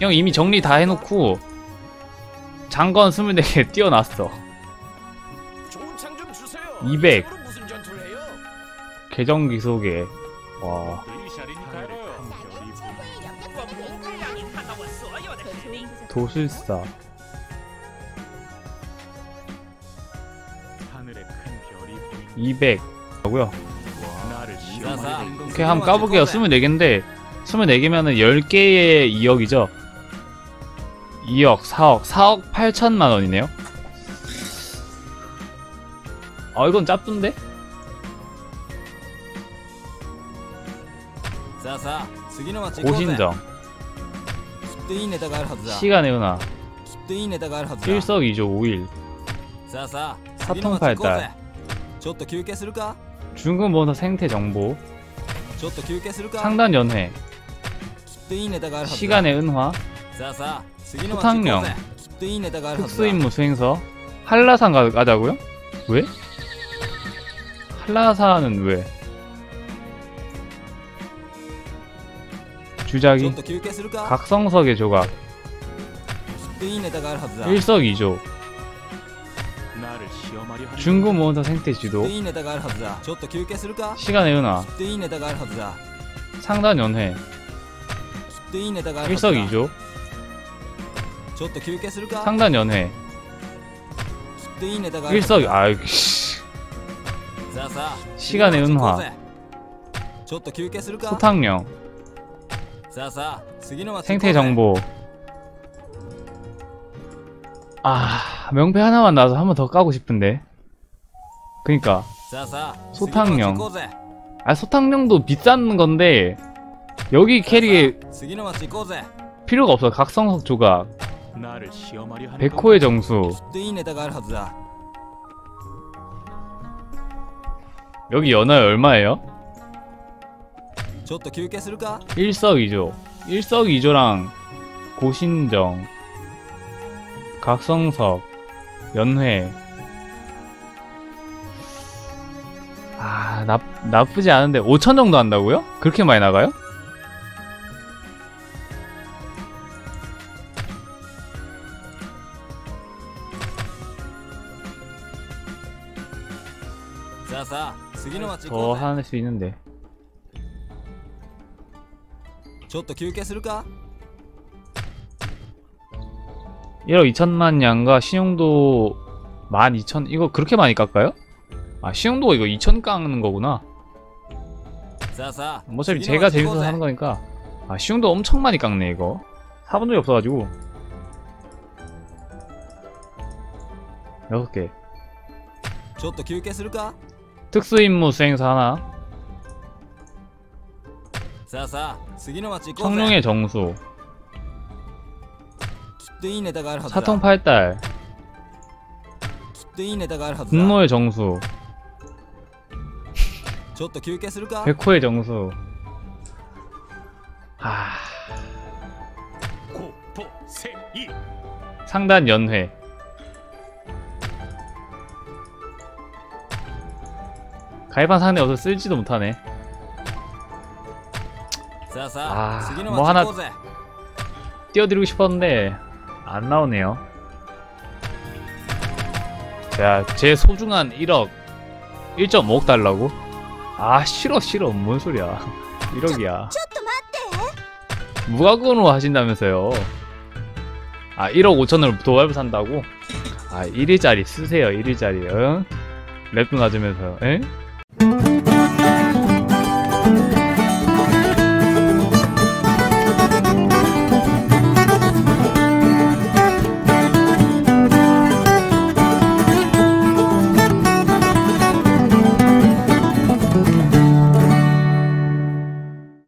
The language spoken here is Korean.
형 이미 정리 다 해놓고 장건 24개 띄워놨어. 좋은 창좀 주세요. 200. 이쪽으로 무슨 전투를 해요? 계정 기 소개. 와. 도실사. 하늘에 큰 별이 보이는 200 하고요. 나를 자자. 시험하는 건 오케이 한번 까볼게요 24개인데 24개면은 10개에 2억이죠 2억, 4억, 4억 8천만 원이네요. 아 이건 짭돈데? 고신정. 시간의 은하 1석 2조 5일. 사통팔달. 중금본사 생태정보. 상단연회. 시간의 은화. 소탕령. 특수임무 수행서. 한라산 가자고요? 왜? 한라산은 왜? 주작이 각성석의 조각. 일석이조. 중구 모험사 생태지도. 시간의 은하. 상단 연회. 일석이조. 상단 연회. 일석 아유 시간의 은화. 소탕령 생태 정보. 아 명패 하나만 나서 한 번 더 까고 싶은데. 그니까. 소탕령. 아 소탕령도 비싼 건데 여기 캐리에 필요가 없어. 각성석 조각. 백호의 정수 여기 연화에 얼마예요? 1석2조, 1석2조랑 고신정 각성석 연회 아 나, 나쁘지 않은데 5천 정도 한다고요? 그렇게 많이 나가요? 더 こうぜ 할 수 있는데 ちょっと休憩するか 1억 2천만 양과 신용도 12,000 이거 그렇게 많이 깎아요? 아 신용도가 이거 2천 깎는 거구나 さあさあ 뭐 어차피 次の 제가 街行こ 재밌어서 うぜ 하는 거니까 아 시용도 엄청 많이 깎네 이거 사본 적이 없어가지고 6개 ちょっと休憩するか 특수임무 수행사 하나. 청룡의 정수. 사통팔달. 분노의 정수. 백호의 정수. 하... 상단 연회. 가입한 상대 어서 쓸지도 못하네. 아뭐 하나 띄워드리고 싶었는데 안 나오네요. 자제 소중한 1억 1.5억 달라고? 아 싫어 싫어. 뭔 소리야. 1억이야. 무과금으로 하신다면서요. 아 1억 5천으로 도발부 산다고? 아 1일짜리 쓰세요 1일짜리. 응? 랩도 낮으면서. 응?